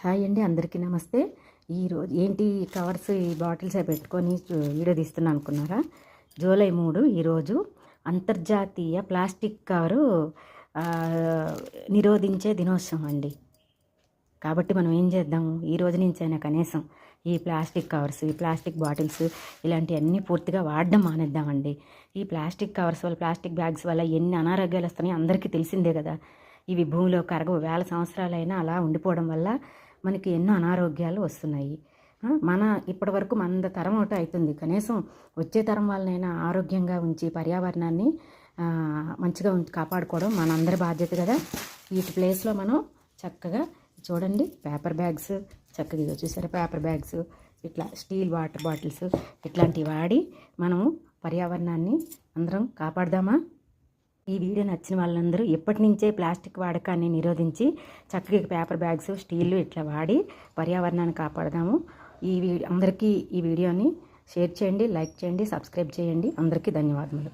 Hi అండి అందరికీ నమస్తే. ఈరోజు ఏంటి కవర్స్ ఈ బాటిల్స్ అవి పెట్టుకొని వీడియో తీస్తున్నా అనుకున్నారా? జూలై మూడు ఈరోజు అంతర్జాతీయ ప్లాస్టిక్ కవరు నిరోధించే దినోత్సవం అండి. కాబట్టి మనం ఏం చేద్దాం? ఈ రోజు నుంచైనా కనీసం ఈ ప్లాస్టిక్ కవర్స్ ఈ ప్లాస్టిక్ బాటిల్స్ ఇలాంటివన్నీ పూర్తిగా వాడడం మానేద్దామండి. ఈ ప్లాస్టిక్ కవర్స్ వల్ల ప్లాస్టిక్ బ్యాగ్స్ వల్ల ఎన్ని అనారోగ్యాలు వస్తున్నాయో అందరికీ తెలిసిందే కదా. ఇవి భూమిలో కరగవు. వేల సంవత్సరాలైనా అలా ఉండిపోవడం వల్ల మనకి ఎన్నో అనారోగ్యాలు వస్తున్నాయి. మన ఇప్పటి వరకు మన తరం ఒకటి అవుతుంది కనీసం వచ్చే తరం వాళ్ళనైనా ఆరోగ్యంగా ఉంచి పర్యావరణాన్ని మంచిగా ఉంచి కాపాడుకోవడం మనందరి బాధ్యత కదా. వీటి ప్లేస్లో మనం చక్కగా చూడండి పేపర్ బ్యాగ్స్ చక్కగా చూసారా పేపర్ బ్యాగ్స్ ఇట్లా స్టీల్ వాటర్ బాటిల్స్ ఇట్లాంటివి వాడి మనము పర్యావరణాన్ని అందరం కాపాడదామా? ఈ వీడియో నచ్చిన వాళ్ళందరూ ఎప్పటి నుంచే ప్లాస్టిక్ వాడకాన్ని నిరోధించి చక్కగా పేపర్ బ్యాగ్స్ స్టీల్ ఇట్లా వాడి పర్యావరణాన్ని కాపాడదాము. ఈ అందరికీ ఈ వీడియోని షేర్ చేయండి లైక్ చేయండి సబ్స్క్రైబ్ చేయండి. అందరికీ ధన్యవాదములు.